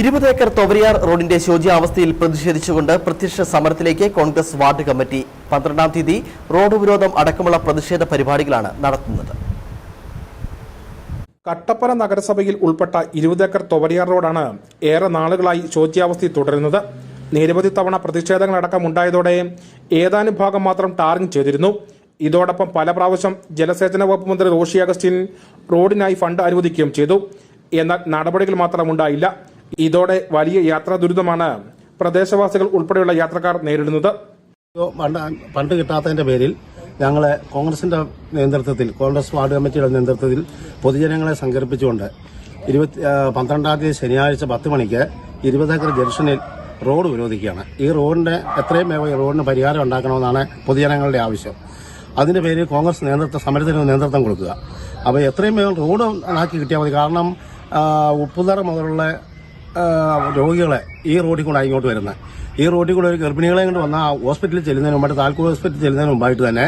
ഇരുപത് ഏക്കർ തൊവരിയാർ റോഡിന്റെ ശോചിയാവസ്ഥയിൽ പ്രതിഷേധിച്ചുകൊണ്ട് പ്രത്യക്ഷ സമരത്തിലേക്ക് കോൺഗ്രസ് വാർഡ് കമ്മിറ്റി. പന്ത്രണ്ടാം തീയതി റോഡ് ഉപരോധം അടക്കമുള്ള പ്രതിഷേധ പരിപാടികളാണ് നടത്തുന്നത്. കട്ടപ്പന നഗരസഭയിൽ ഉൾപ്പെട്ട ഇരുപതേക്കർ തൊവരിയാർ റോഡാണ് ഏറെ നാളുകളായി ശോച്യാവസ്ഥയിൽ തുടരുന്നത്. നിരവധി തവണ പ്രതിഷേധങ്ങളടക്കം ഉണ്ടായതോടെ ഏതാനും ഭാഗം മാത്രം ടാറിംഗ് ചെയ്തിരുന്നു. ഇതോടൊപ്പം പല പ്രാവശ്യം ജലസേചന വകുപ്പ് മന്ത്രി റോഷി അഗസ്റ്റിൻ റോഡിനായി ഫണ്ട് അനുവദിക്കുകയും ചെയ്തു. എന്നാൽ നടപടികൾ മാത്രം ഉണ്ടായില്ല. ഇതോടെ വലിയ യാത്രാ ദുരിതമാണ് പ്രദേശവാസികൾ ഉൾപ്പെടെയുള്ള യാത്രക്കാർ നേരിടുന്നത്. ഫണ്ട് കിട്ടാത്തതിന്റെ പേരിൽ ഞങ്ങളെ കോൺഗ്രസിന്റെ നേതൃത്വത്തിൽ കോൺഗ്രസ് വാർഡ് കമ്മിറ്റിയുടെ നേതൃത്വത്തിൽ പൊതുജനങ്ങളെ സംഘടിപ്പിച്ചുകൊണ്ട് ഇരുപത്തി പന്ത്രണ്ടാം തീയതി ശനിയാഴ്ച പത്ത് മണിക്ക് ഇരുപതേക്കർ ജംഗ്ഷനിൽ റോഡ് വിരോധിക്കുകയാണ്. ഈ റോഡിന്റെ എത്രയും വേഗം റോഡിന് പരിഹാരം ഉണ്ടാക്കണമെന്നാണ് പൊതുജനങ്ങളുടെ ആവശ്യം. അതിന്റെ പേരിൽ കോൺഗ്രസ് നേതൃത്വ സമരത്തിന് നേതൃത്വം കൊടുക്കുക. അപ്പോൾ എത്രയും വേഗം റോഡ് ആക്കി കിട്ടിയാൽ മതി. കാരണം ഉപ്പുതറ മുതലുള്ള രോഗികളെ ഈ റോഡിൽ കൂടെ ഇങ്ങോട്ട് വരുന്നത് ഈ റോഡിൽ കൂടെ ഒരു ഗർഭിണികളെ കൊണ്ട് വന്ന ഹോസ്പിറ്റലിൽ ചെല്ലുന്നതിന് മുമ്പായിട്ട് താൽക്കൂർ ഹോസ്പിറ്റലിൽ ചെല്ലുന്നതിന് മുമ്പായിട്ട് തന്നെ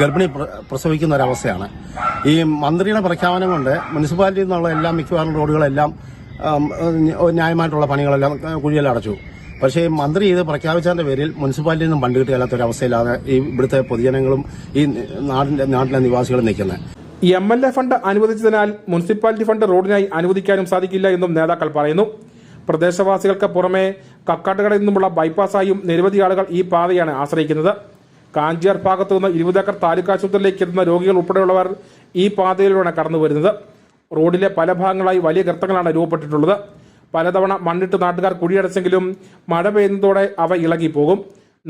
ഗർഭിണി പ്രസവിക്കുന്ന ഒരവസ്ഥയാണ്. ഈ മന്ത്രിയുടെ പ്രഖ്യാപനം കൊണ്ട് മുനിസിപ്പാലിറ്റിയിൽ നിന്നുള്ള എല്ലാ മിക്കവാറും റോഡുകളെല്ലാം ന്യായമായിട്ടുള്ള പണികളെല്ലാം കുഴിയെല്ലാം അടച്ചു. പക്ഷേ മന്ത്രി ഇത് പ്രഖ്യാപിച്ചതിന്റെ പേരിൽ മുനിസിപ്പാലിറ്റിയിൽ നിന്നും പണ്ട് കിട്ടിയാത്ത ഒരു അവസ്ഥയിലാണ് ഈ ഇവിടുത്തെ പൊതുജനങ്ങളും ഈ നാടിന്റെ നാട്ടിലെ നിവാസികളും നിൽക്കുന്നത് എം എൽ എ ഫണ്ട് അനുവദിച്ചതിനാൽ മുനിസിപ്പാലിറ്റി ഫണ്ട് റോഡിനായി അനുവദിക്കാനും സാധിക്കില്ല എന്നും നേതാക്കൾ പറയുന്നു. പ്രദേശവാസികൾക്ക് പുറമെ കക്കാട്ടുകടയിൽ നിന്നുമുള്ള ബൈപ്പാസായും നിരവധി ആളുകൾ ഈ പാതയാണ് ആശ്രയിക്കുന്നത്. കാഞ്ചിയാർ ഭാഗത്തു നിന്ന് ഇരുപതേക്കർ താലൂക്ക് ആശുപത്രിയിലേക്ക് എത്തുന്ന രോഗികൾ ഉൾപ്പെടെയുള്ളവർ ഈ പാതയിലൂടെയാണ് കടന്നു വരുന്നത്. റോഡിലെ പല ഭാഗങ്ങളായി വലിയ ഗർത്തങ്ങളാണ് രൂപപ്പെട്ടിട്ടുള്ളത്. പലതവണ മണ്ണിട്ട് നാട്ടുകാർ കുഴിയടച്ചെങ്കിലും മഴ പെയ്യുന്നതോടെ അവ ഇളകിപ്പോകും.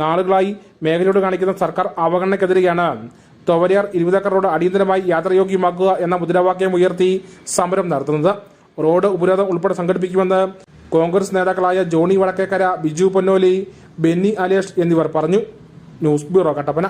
നാളുകളായി മേഖലയോട് കാണിക്കുന്ന സർക്കാർ അവഗണനയ്ക്കെതിരെയാണ് തൊവരിയാർ ഇരുപതേക്കർ റോഡ് അടിയന്തരമായി യാത്രയോഗ്യമാക്കുക എന്ന മുദ്രാവാക്യം ഉയർത്തി സമരം നടത്തുന്നത്. റോഡ് ഉപരോധം ഉൾപ്പെടെ സംഘടിപ്പിക്കുമെന്ന് കോൺഗ്രസ് നേതാക്കളായ ജോണി വടക്കേക്കര ബിജു പൊന്നോലി ബെന്നി അലേഷ് എന്നിവർ പറഞ്ഞു. News bureau Kattappana.